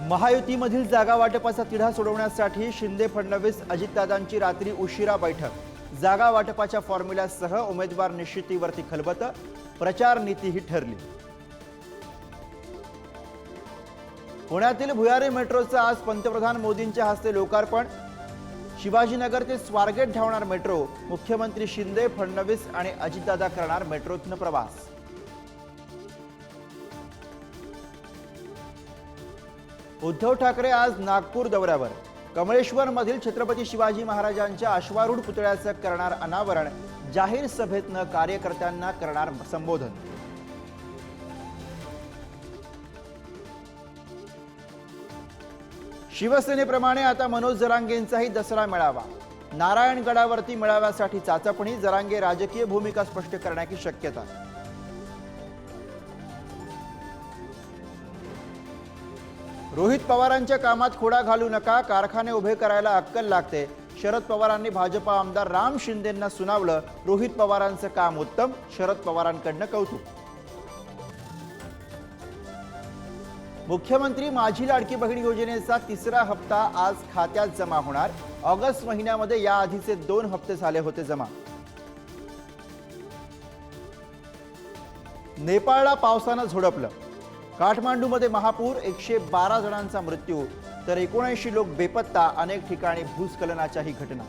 महायुतीमधील जागा वाटपाचा तिढा सोडवण्यासाठी शिंदे फडणवीस अजितदादांची रात्री उशिरा बैठक. जागा वाटपाच्या फॉर्म्युल्यासह उमेदवार निश्चितीवरती खलबत प्रचार नीतीही ठरली. पुण्यातील भुयारी मेट्रोचं आज पंतप्रधान मोदींच्या हस्ते लोकार्पण. शिवाजीनगर ते स्वारगेट धावणार मेट्रो मुख्यमंत्री शिंदे फडणवीस आणि अजितदादा करणार मेट्रोतनं प्रवास. उद्धव ठाकरे आज नागपूर दौऱ्यावर. कमळेश्वर मधील छत्रपती शिवाजी महाराजांच्या अश्वारूढ पुतळ्याचं करणार अनावरण जाहीर सभेतनं कार्यकर्त्यांना करणार संबोधन. शिवसेनेप्रमाणे आता मनोज जरांगेंचाही दसरा मेळावा. नारायणगडावरती मेळाव्यासाठी चाचपणी जरांगे राजकीय भूमिका स्पष्ट करण्याची शक्यता. रोहित पवारांच्या कामात खोडा घालू नका कारखाने उभे करायला अक्कल लागते. शरद पवारांनी भाजपा आमदार राम शिंदेंना सुनावलं. रोहित पवारांचं काम उत्तम शरद पवारांकडनं कौतुक. मुख्यमंत्री माझी लाडकी बहीण योजनेचा तिसरा हप्ता आज खात्यात जमा होणार. ऑगस्ट महिन्यामध्ये याआधीचे दोन हप्ते झाले होते जमा. नेपाळला पावसानं झोडपलं. काठमांडूमध्ये महापूर एकशे बारा जणांचा मृत्यू तर एकोणऐंशी लोक बेपत्ता अनेक ठिकाणी भूस्खलनाच्याही घटना.